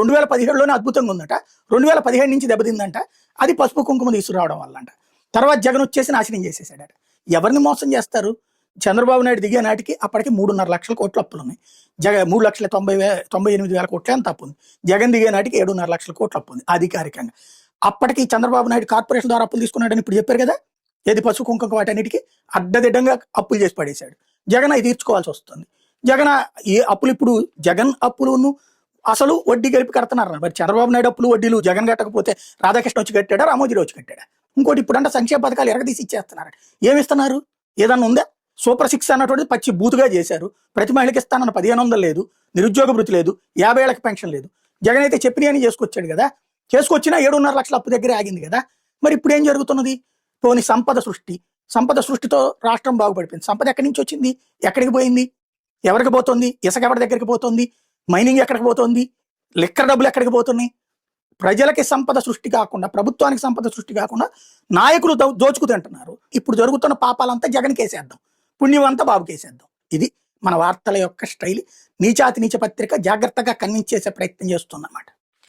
రెండు వేల పదిహేడులోనే అద్భుతంగా ఉందట రెండు వేల పదిహేడు నుంచి దెబ్బతిందంట. అది పసుపు కుంకుమ తీసుకురావడం వల్ల అంట తర్వాత జగన్ వచ్చేసి నాశనం చేసేసాడట. ఎవరిని మోసం చేస్తారు? చంద్రబాబు నాయుడు దిగే నాటికి అప్పటికి మూడున్నర లక్షల కోట్ల అప్పులు ఉన్నాయి జగ మూడు లక్షల తొంభై వే తొంభై ఎనిమిది వేల కోట్ల ఎంత అప్పు ఉంది జగన్ దిగే నాటికి ఏడున్నర లక్షల కోట్ల అప్పు ఉంది అధికారికంగా. అప్పటికి చంద్రబాబు నాయుడు కార్పొరేషన్ ద్వారా అప్పులు తీసుకున్నాడని ఇప్పుడు చెప్పారు కదా? ఏది పసుపు కుంకుమ వాటన్నిటికీ అడ్డదిడ్డంగా అప్పులు చేసి పడేశాడు. జగన్ అవి తీర్చుకోవాల్సి వస్తుంది. జగన్ ఏ అప్పులు ఇప్పుడు జగన్ అప్పులను అసలు వడ్డీ కలిపి కడుతున్నారు? మరి చంద్రబాబు నాయుడు అప్పులు వడ్డీలు జగన్ కట్టకపోతే రాధాకృష్ణ వచ్చి కట్టాడా? రామోజీరావు వచ్చి కట్టాడా? ఇంకోటి ఇప్పుడంటే సంక్షేమ పథకాలు ఎరగదీసి ఇచ్చేస్తున్నారు. ఏమిస్తున్నారు? ఏదన్నా ఉందా? సూపర్ సిక్స్ అన్నటువంటిది పచ్చి బూతుగా చేశారు. ప్రతి మహిళకి ఇస్తానన్న పదిహేను వందలు లేదు. నిరుద్యోగ భృతి లేదు. యాభై ఏళ్ళకి పెన్షన్ లేదు. జగన్ అయితే చెప్పినని చేసుకొచ్చాడు కదా. చేసుకొచ్చినా ఏడున్నర లక్షల అప్పు దగ్గర ఆగింది కదా. మరి ఇప్పుడు ఏం జరుగుతున్నది? పోని సంపద సృష్టి. సంపద సృష్టితో రాష్ట్రం బాగుపడిపోయింది. సంపద ఎక్కడి నుంచి వచ్చింది? ఎక్కడికి పోయింది? ఎవరికి పోతుంది? ఇసుక ఎవరి దగ్గరికి పోతుంది? మైనింగ్ ఎక్కడికి పోతుంది? లెక్కర డబ్బులు ఎక్కడికి పోతున్నాయి? ప్రజలకి సంపద సృష్టి కాకుండా ప్రభుత్వానికి సంపద సృష్టి కాకుండా నాయకులు దో- దోచుకు తింటున్నారు ఇప్పుడు జరుగుతున్న పాపాలంతా జగన్ కేసేద్దాం. పుణ్యం అంతా బాబు కేసేద్దాం. ఇది మన వార్తల యొక్క స్టైల్. నీచాతి నీచ పత్రిక జాగ్రత్తగా కన్విన్స్ చేసే ప్రయత్నం చేస్తుందన్నమాట.